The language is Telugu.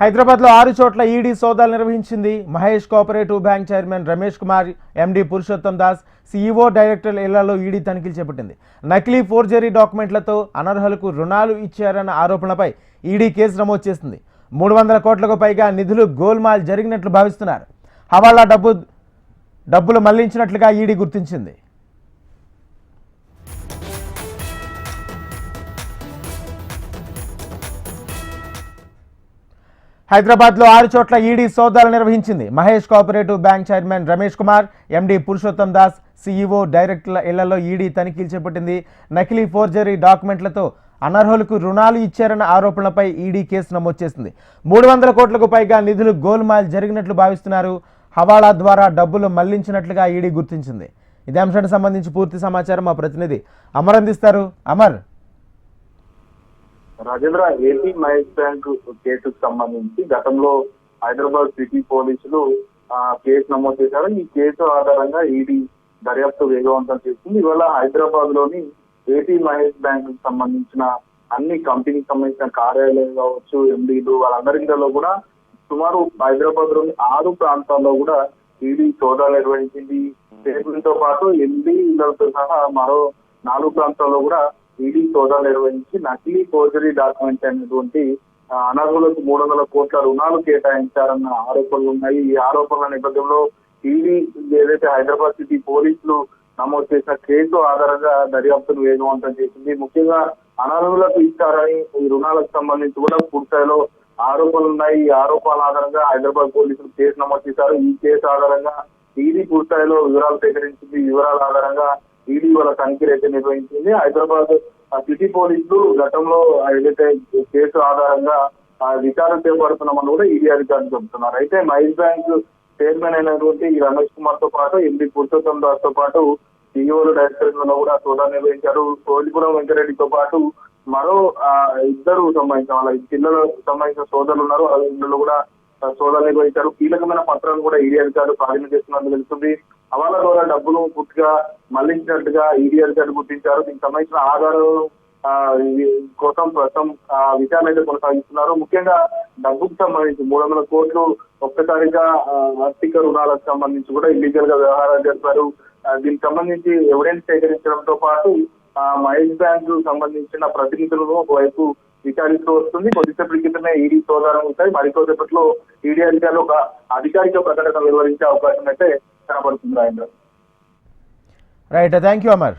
హైదరాబాద్లో ఆరు చోట్ల ఈడీ సోదాలు నిర్వహించింది. Mahesh cooperative bank chairman Ramesh Kumar MD Purushottam Das CEO director ఇళ్ళలో ఈడీ తనిఖీలు చేపట్టింది. నకిలీ ఫోర్జరీ డాక్యుమెంట్లతో అనర్హులకు రుణాలు ఇచ్చారన్న ఆరోపణలపై ఈడీ కేసు నమోదు చేసింది. మూడు వందల కోట్లకు పైగా నిధులు గోల్మాల్ జరిగినట్లు భావిస్తున్నారు. హవాలా డబ్బు డబ్బులు మళ్ళించినట్లుగా ఈడీ గుర్తించింది. హైదరాబాద్లో ఆరు చోట్ల ఈడీ సోదాలు నిర్వహించింది. Mahesh cooperative bank chairman Ramesh Kumar MD Purushottam Das CEO డైరెక్టర్ల ఇళ్ళలో ఈడీ తనిఖీలు చేపట్టింది. నకిలీ ఫోర్జరీ డాక్యుమెంట్లతో అనర్హులకు రుణాలు ఇచ్చారన్న ఆరోపణలపై ఈడీ కేసు నమోదు చేసింది. మూడు వందల కోట్లకు పైగా నిధులు గోల్మాల్ జరిగినట్లు భావిస్తున్నారు. హవాలా ద్వారా డబ్బులు మళ్ళించినట్లుగా ఈడీ గుర్తించింది. ఇదే అంశానికి సంబంధించి పూర్తి సమాచారం మా ప్రతినిధి అమర్ అందిస్తారు. అమర్. రాజేంద్ర ఏపీ మహేష్ బ్యాంక్ కేసుకు సంబంధించి గతంలో హైదరాబాద్ సిటీ పోలీసులు ఆ, కేసు నమోదు చేశారు. ఈ కేసు ఆధారంగా ఈడీ దర్యాప్తు వేగవంతం చేసింది ఇవాళ హైదరాబాద్లోని ఏపీ మహేష్ బ్యాంక్ సంబంధించిన అన్ని కంపెనీకి సంబంధించిన కార్యాలయాలు కావచ్చు ఎండీలు వాళ్ళందరిలో కూడా సుమారు హైదరాబాద్లోని ఆరు ప్రాంతాల్లో కూడా ఈడీ సోదాలు నిర్వహించింది. స్టేట్మెంట్తో పాటు ఎండీలతో సహా మరో నాలుగు ప్రాంతాల్లో కూడా ఈడీ సోదా నిర్వహించి నకిలీ ఫోర్జరీ డాక్యుమెంట్ అనేటువంటి అనర్హులకు మూడు వందల కోట్ల రుణాలు కేటాయించారన్న ఆరోపణలు ఉన్నాయి. ఈ ఆరోపణల నేపథ్యంలో ఈడీ ఏదైతే హైదరాబాద్ సిటీ పోలీసులు నమోదు చేసిన కేసు ఆధారంగా దర్యాప్తును వేగవంతం చేసింది. ముఖ్యంగా అనర్హులకు ఇస్తారని ఈ రుణాలకు సంబంధించి కూడా పూర్తిస్థాయిలో ఆరోపణలు ఉన్నాయి. ఈ ఆరోపణల ఆధారంగా హైదరాబాద్ పోలీసులు కేసు నమోదు చేశారు. ఈ కేసు ఆధారంగా ఈడీ పూర్తిస్థాయిలో వివరాలు సేకరించింది. వివరాల ఆధారంగా ఈడీ వాళ్ళ తనిఖీలు అయితే నిర్వహించింది. హైదరాబాద్ సిటీ పోలీసులు గతంలో ఏదైతే కేసు ఆధారంగా ఆ, విచారణ చేపడుతున్నామని కూడా ఈడీ అధికారులు చెబుతున్నారు. అయితే మహేష్ బ్యాంక్ చైర్మన్ అయినటువంటి రమేష్ కుమార్తో పాటు ఎంపీ పురుషోత్తం దాస్తో పాటు సీఈఓలు డైరెక్టర్లలో కూడా సోదా నిర్వహించారు. కోలిపురం వెంకరెడ్డితో పాటు మరో ఇద్దరు సంబంధించిన వాళ్ళ పిల్లలు సంబంధించిన సోదరులు ఉన్నారు. ఆ ఇళ్ళలో కూడా సోదా సోదాలు నిర్వహించారు. కీలకమైన పత్రాలను కూడా ఈడీ అధికారులు స్వాధీనం చేస్తున్నట్టు తెలుస్తుంది. హవాలా ద్వారా డబ్బులు పూర్తిగా మళ్ళించినట్టుగా ఈడీ అధికారులు గుర్తించారు. దీనికి సంబంధించిన ఆధారాలను కోసం ప్రస్తుతం ఆ, విచారణ అయితే కొనసాగిస్తున్నారు. ముఖ్యంగా డబ్బుకు సంబంధించి మూడు వందల కోట్లు ఒక్కసారిగా ఆర్థిక రుణాలకు సంబంధించి కూడా ఇల్లీగల్గా వ్యవహారాలు జరిపారు. దీనికి సంబంధించి ఎవిడెన్స్ సేకరించడంతో పాటు మహేష్ బ్యాంక్ సంబంధించిన ప్రతినిధులను ఒకవైపు విచారిస్తూ వస్తుంది. కొద్దిసేపటి క్రితమే ఈడీ సోదాలు ఉంటాయి మరికొద్దిసేపట్లో ఈడీ అధికారులు ఒక అధికారిక ప్రకటన వెలువరించే అవకాశం అయితే కనబడుతుంది Rajendra. Right thank you Amar